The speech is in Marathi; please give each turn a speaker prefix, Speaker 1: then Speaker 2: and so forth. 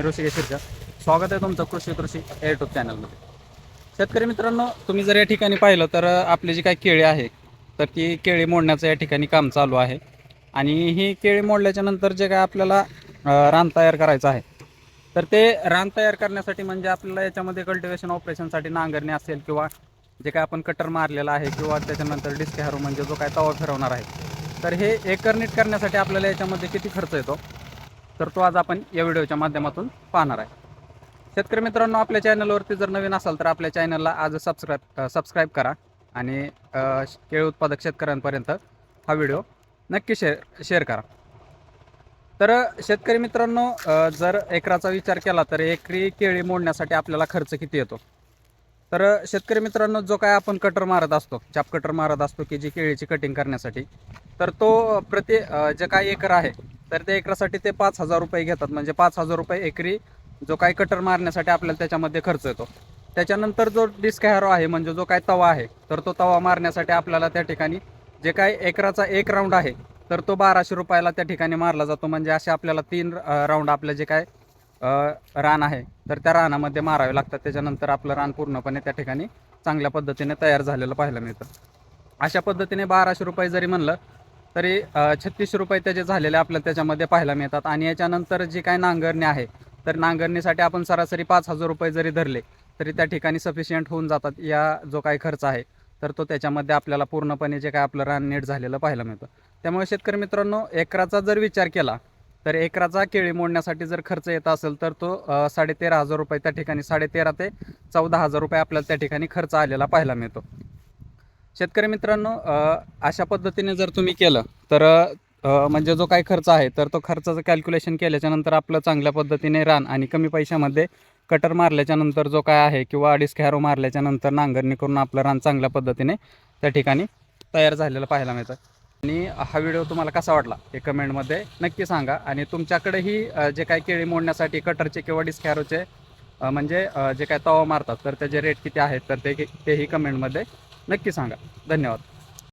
Speaker 1: मी ऋषिकेश स्वागत आहे तुमचं कृषी कृषी यूट्यूब चॅनलमध्ये शेतकरी मित्रांनो तुम्ही जर या ठिकाणी पाहिलं तर आपली जी काही केळी आहे तर ती केळी मोडण्याचं या ठिकाणी काम चालू आहे. आणि ही केळी मोडल्याच्या नंतर जे काय आपल्याला रान तयार करायचं आहे तर ते रान तयार करण्यासाठी म्हणजे आपल्याला याच्यामध्ये कल्टिवेशन ऑपरेशनसाठी नांगरणी असेल किंवा जे काय आपण कटर मारलेला आहे किंवा त्याच्यानंतर डिस्के हॅरो म्हणजे जो काय तवा फिरवणार आहे तर हे एकर नीट करण्यासाठी आपल्याला याच्यामध्ये किती खर्च येतो? तर तो आज आपण या व्हिडिओच्या माध्यमातून पाहणार आहे. शेतकरी मित्रांनो आपल्या चॅनलवरती जर नवीन असाल तर आपल्या चॅनलला आज सबस्क्राईब सबस्क्राईब करा आणि अ, केळी उत्पादक शेतकऱ्यांपर्यंत हा व्हिडिओ नक्की शेअर शेअर करा. तर शेतकरी मित्रांनो जर एकराचा विचार केला तर एकरी केळी मोडण्यासाठी आपल्याला खर्च किती येतो? तर शेतकरी मित्रांनो जो काय आपण कटर मारत असतो चाप कटर मारत असतो की जी केळीची कटिंग करण्यासाठी तर तो प्रति जे काय एकर आहे तर त्या एकरासाठी ते पाच हजार रुपये घेतात. म्हणजे पाच हजार रुपये एकरी जो काय कटर मारण्यासाठी आपल्याला त्याच्यामध्ये खर्च येतो. त्याच्यानंतर जो डिस्क हॅरो आहे म्हणजे जो काय तवा आहे तर तो तवा मारण्यासाठी आपल्याला त्या ठिकाणी जे काय एकराचा एक राऊंड आहे तर तो बाराशे रुपयाला त्या ठिकाणी मारला जातो. म्हणजे असे आपल्याला तीन राऊंड आपलं जे काय रान आहे तर त्या रानामध्ये मारावे लागतात. त्याच्यानंतर आपलं रान पूर्णपणे त्या ठिकाणी चांगल्या पद्धतीने तयार झालेलं पाहायला मिळतं. अशा पद्धतीने बाराशे रुपये जरी म्हणलं तरी छत्तीसशे रुपये त्याचे झालेले आपल्याला त्याच्यामध्ये पाहायला मिळतात. आणि याच्यानंतर जी काय नांगरणी आहे तर नांगरणीसाठी आपण सरासरी पाच हजार रुपये जरी धरले तरी त्या ठिकाणी सफिशियंट होऊन जातात या जो काही खर्च आहे तर तो त्याच्यामध्ये आपल्याला पूर्णपणे जे काय आपलं रान नीट झालेलं पाहायला मिळतं. त्यामुळे शेतकरी मित्रांनो एकराचा जर विचार केला तर एकराचा केळी मोडण्यासाठी जर खर्च येत असेल तर तो साडेतेरा हजार रुपये त्या ठिकाणी साडेतेरा ते चौदा हजार रुपये आपल्याला त्या ठिकाणी खर्च आलेला पाहायला मिळतो. शेतकरी मित्रांनो अशा पद्धतीने जर तुम्ही केलं तर म्हणजे जो काही खर्च आहे तर तो खर्चाचं कॅल्क्युलेशन केल्याच्यानंतर आपलं चांगल्या पद्धतीने रान आणि कमी पैशामध्ये कटर मारल्याच्यानंतर जो काय आहे किंवा अडीच हॅरो मारल्याच्यानंतर नांगरणी करून आपलं रान चांगल्या पद्धतीने त्या ठिकाणी तयार झालेलं पाहायला मिळतं. आणि हा व्हिडिओ तुम्हाला कसा वाटला हे कमेंटमध्ये नक्की सांगा. आणि तुमच्याकडेही जे काही केळी मोडण्यासाठी कटरचे किंवा डिस्कॅरोचे म्हणजे जे काय तवा मारतात तर त्याचे रेट किती आहेत तर ते तेही कमेंटमध्ये नक्की सांगा. धन्यवाद.